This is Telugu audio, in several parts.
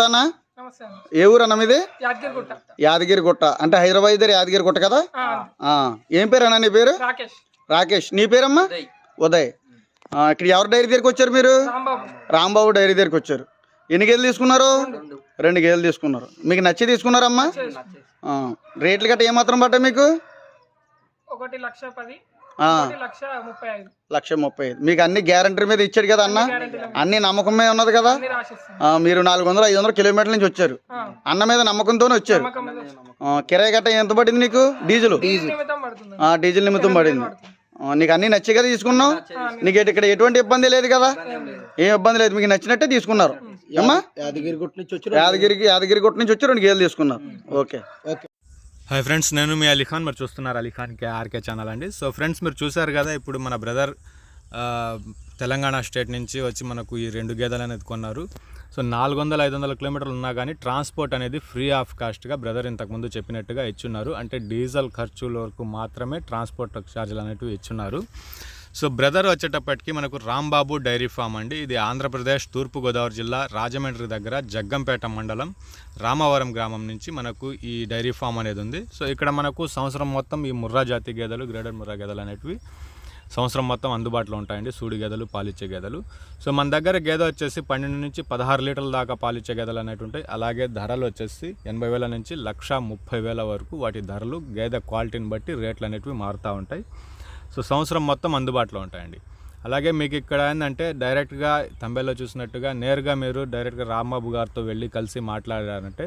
నమస్తే అన్న నమస్తే అండి. ఏ ఊరు అన్న మీది? యాదగిరిగుట్ట. అంటే హైదరాబాద్ దగ్గర యాదగిరిగుట్ట కదా? ఆ, ఆ, ఏం పేరు అన్న నీ పేరు? రాకేష్. రాకేష్. నీ పేరమ్మా? ఉదయ్. ఆ, ఇక్కడ ఎవరి డైరీ దగ్గరికి వచ్చారు మీరు? రాంబాబు. రాంబాబు డైరీ దగ్గరికి వచ్చారు. ఎన్ని గేదెలు తీసుకున్నారు? రెండు గేదెలు తీసుకున్నారు. మీకు నచ్చి తీసుకున్నారమ్మా? ఆ, రేట్లు గట్ట ఏమాత్రం పడ్డాయి మీకు? ఒకటి లక్ష పది. లక్ష ముప్పై ఐదు. మీకు అన్ని గ్యారంటీ మీద ఇచ్చాడు కదా అన్న? అన్ని నమ్మకమే ఉన్నది కదా? మీరు నాలుగు వందలు ఐదు వందల కిలోమీటర్ల నుంచి వచ్చారు. అన్న మీద నమ్మకంతోనే వచ్చారు. కిరాయి గట్ట ఎంత పడింది నీకు? డీజిల్? నిమిత్తం పడుతుంది. ఆ, డీజిల్ నిమిత్తం పడింది. నీకు అన్ని నచ్చి కదా తీసుకున్నావు? నీకు ఇక్కడ ఎటువంటి ఇబ్బంది లేదు కదా? ఏం ఇబ్బంది లేదు. మీకు నచ్చినట్టే తీసుకున్నారు. ఏమ్మా? యాదగిరిగుట్ట నుంచి వచ్చి యాదగిరికి యాదగిరి గుట్ట నుంచి వచ్చి రెండు గేదెలు తీసుకున్నారు. ఓకే. హాయ్ ఫ్రెండ్స్ నేను మీ అలీఖాన్ మీరు చూస్తున్నారు అలీఖాన్ కే ఆర్కే ఛానల్ అండి. సో ఫ్రెండ్స్ మీరు చూసారు కదా ఇప్పుడు మన బ్రదర్ తెలంగాణ స్టేట్ నుంచి వచ్చి మనకు ఈ రెండు గేదెలు అనేది కొన్నారు. సో నాలుగు వందల ఐదు వందల కిలోమీటర్లు ఉన్నా కానీ ట్రాన్స్పోర్ట్ అనేది ఫ్రీ ఆఫ్ కాస్ట్గా బ్రదర్ ఇంతకుముందు చెప్పినట్టుగా ఇచ్చున్నారు. అంటే డీజిల్ ఖర్చుల వరకు మాత్రమే ట్రాన్స్పోర్ట్ ఛార్జీలు అనేటివి ఇచ్చున్నారు. సో బ్రదర్ వచ్చేటప్పటికి మనకు రాంబాబు డైరీ ఫామ్ అండి. ఇది ఆంధ్రప్రదేశ్ తూర్పుగోదావరి జిల్లా రాజమండ్రి దగ్గర జగ్గంపేట మండలం రామవరం గ్రామం నుంచి మనకు ఈ డైరీ ఫామ్ అనేది ఉంది. సో ఇక్కడ మనకు సంవత్సరం మొత్తం ఈ ముర్రా జాతి గేదెలు గ్రేడెడ్ ముర్రా గేదెలు అనేటివి సంవత్సరం మొత్తం అందుబాటులో ఉంటాయండి. సూడి గేదెలు పాలిచ్చే గేదెలు. సో మన దగ్గర గేదె వచ్చేసి పన్నెండు నుంచి పదహారు లీటర్ల దాకా పాలిచ్చే గేదెలు అనేవి ఉంటాయి. అలాగే ధరలు వచ్చేసి ఎనభై వేల నుంచి లక్ష ముప్పై వేల వరకు వాటి ధరలు గేదె క్వాలిటీని బట్టి రేట్లు అనేటివి మారుతూ ఉంటాయి. సో సంవత్సరం మొత్తం అందుబాటులో ఉంటాయండి. అలాగే మీకు ఇక్కడ ఏంటంటే డైరెక్ట్గా తంబేలో చూసినట్టుగా నేరుగా మీరు డైరెక్ట్గా రాంబాబు గారితో వెళ్ళి కలిసి మాట్లాడారంటే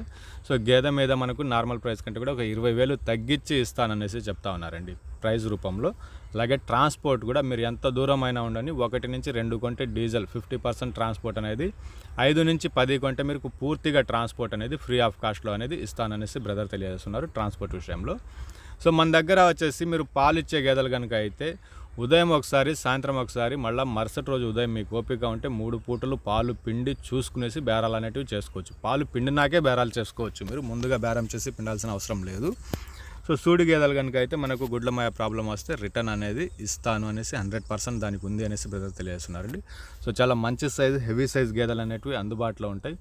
సో గేదె మీద మనకు నార్మల్ ప్రైస్ కంటే కూడా ఒక ఇరవై వేలు తగ్గించి ఇస్తాననేసి చెప్తా ఉన్నారండి ప్రైస్ రూపంలో. అలాగే ట్రాన్స్పోర్ట్ కూడా మీరు ఎంత దూరం అయినా ఉండని ఒకటి నుంచి రెండు కొంటే డీజిల్ ఫిఫ్టీ పర్సెంట్ ట్రాన్స్పోర్ట్ అనేది ఐదు నుంచి పది కొంటే మీకు పూర్తిగా ట్రాన్స్పోర్ట్ అనేది ఫ్రీ ఆఫ్ కాస్ట్లో అనేది ఇస్తాననేసి బ్రదర్ తెలియజేస్తున్నారు ట్రాన్స్పోర్ట్ విషయంలో. సో మన దగ్గర వచ్చేసి మీరు పాలు ఇచ్చే గేదెలు కనుక అయితే ఉదయం ఒకసారి సాయంత్రం ఒకసారి మళ్ళీ మరుసటి రోజు ఉదయం మీకు ఓపిక ఉంటే మూడు పూటలు పాలు పిండి చూసుకునేసి బేరాలు అనేటివి చేసుకోవచ్చు. పాలు పిండినాకే బేరాలు చేసుకోవచ్చు మీరు. ముందుగా బేరం చేసి పిండాల్సిన అవసరం లేదు. సో సూడి గేదెలు కనుక అయితే మనకు గుడ్లమాయ ప్రాబ్లం వస్తే రిటర్న్ అనేది ఇస్తాను అనేసి హండ్రెడ్ పర్సెంట్ దానికి ఉంది అనేసి బ్రదర్ తెలియజేస్తున్నారండి. సో చాలా మంచి సైజ్ హెవీ సైజ్ గేదెలు అనేటివి అందుబాటులో ఉంటాయి.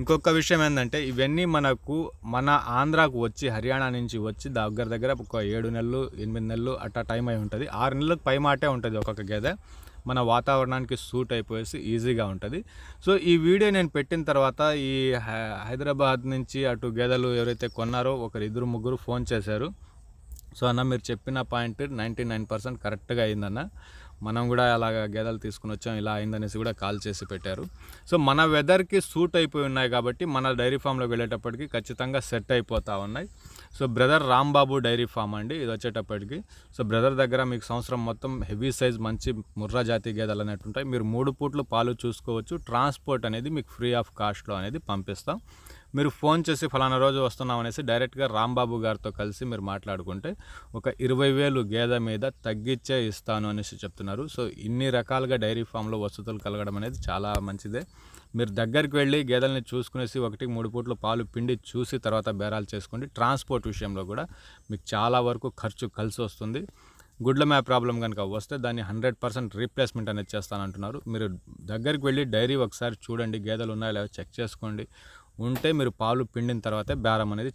ఇంకొక విషయం ఏంటంటే ఇవన్నీ మనకు మన ఆంధ్రాకు వచ్చి హర్యానా నుంచి వచ్చి దగ్గర దగ్గర ఒక ఏడు నెలలు ఎనిమిది నెలలు అట్టా టైం అయి ఉంటుంది. ఆరు నెలలకు పై మాటే ఉంటుంది ఒక్కొక్క గేదె. మన వాతావరణానికి సూట్ అయిపోయేసి ఈజీగా ఉంటుంది. సో ఈ వీడియో నేను పెట్టిన తర్వాత ఈ హై- హైదరాబాద్ నుంచి అటు గేదెలు ఎవరైతే కొన్నారో ఒకరు ఇద్దరు ముగ్గురు ఫోన్ చేశారు. సో అన్న మీరు చెప్పిన పాయింట్ నైంటీ నైన్ పర్సెంట్ కరెక్ట్గా అయిందన్న. మనం కూడా అలాగ గేదెలు తీసుకుని వచ్చాం ఇలా అయిందనేసి కూడా కాల్ చేసి పెట్టారు. సో మన వెదర్కి సూట్ అయిపోయి ఉన్నాయి కాబట్టి మన డైరీ ఫామ్లోకి వెళ్ళేటప్పటికి ఖచ్చితంగా సెట్ అయిపోతూ ఉన్నాయి. So brother Rambabu dairy farm అండి ఇది వచ్చేటప్పటికి. సో బ్రదర్ దగ్గర మీకు సంవత్సరం మొత్తం హెవీ సైజ్ మంచి ముర్రా జాతి గేదెలు అనేవి ఉంటాయి. మీరు మూడు పూట్లు పాలు చూసుకోవచ్చు. ట్రాన్స్పోర్ట్ అనేది మీకు ఫ్రీ ఆఫ్ కాస్ట్లో అనేది పంపిస్తాం. మీరు ఫోన్ చేసి ఫలానా రోజు వస్తున్నాం అనేసి డైరెక్ట్గా రాంబాబు గారితో కలిసి మీరు మాట్లాడుకుంటే ఒక ఇరవై వేలు గేదె మీద తగ్గించే ఇస్తాను అనేసి చెప్తున్నారు. సో ఇన్ని రకాలుగా డైరీ ఫామ్లో వసతులు కలగడం అనేది చాలా మంచిదే. మీరు దగ్గరికి వెళ్ళి గేదెల్ని చూసుకునేసి ఒకటి మూడు పూట్లు పాలు పిండి చూసి తర్వాత బేరాలు చేసుకోండి. ట్రాన్స్పోర్ట్ విషయంలో కూడా మీకు చాలా వరకు ఖర్చు కలిసి వస్తుంది. గుడ్ల మ్యాప్ ప్రాబ్లం కనుక వస్తే దాన్ని హండ్రెడ్ పర్సెంట్ రీప్లేస్మెంట్ అనేది చేస్తానంటున్నారు. మీరు దగ్గరికి వెళ్ళి డైరీ ఒకసారి చూడండి గేదెలు ఉన్నాయో లేవో చెక్ చేసుకోండి. ఉంటే మీరు పాలు పిండిన తర్వాతే బేరం అనేది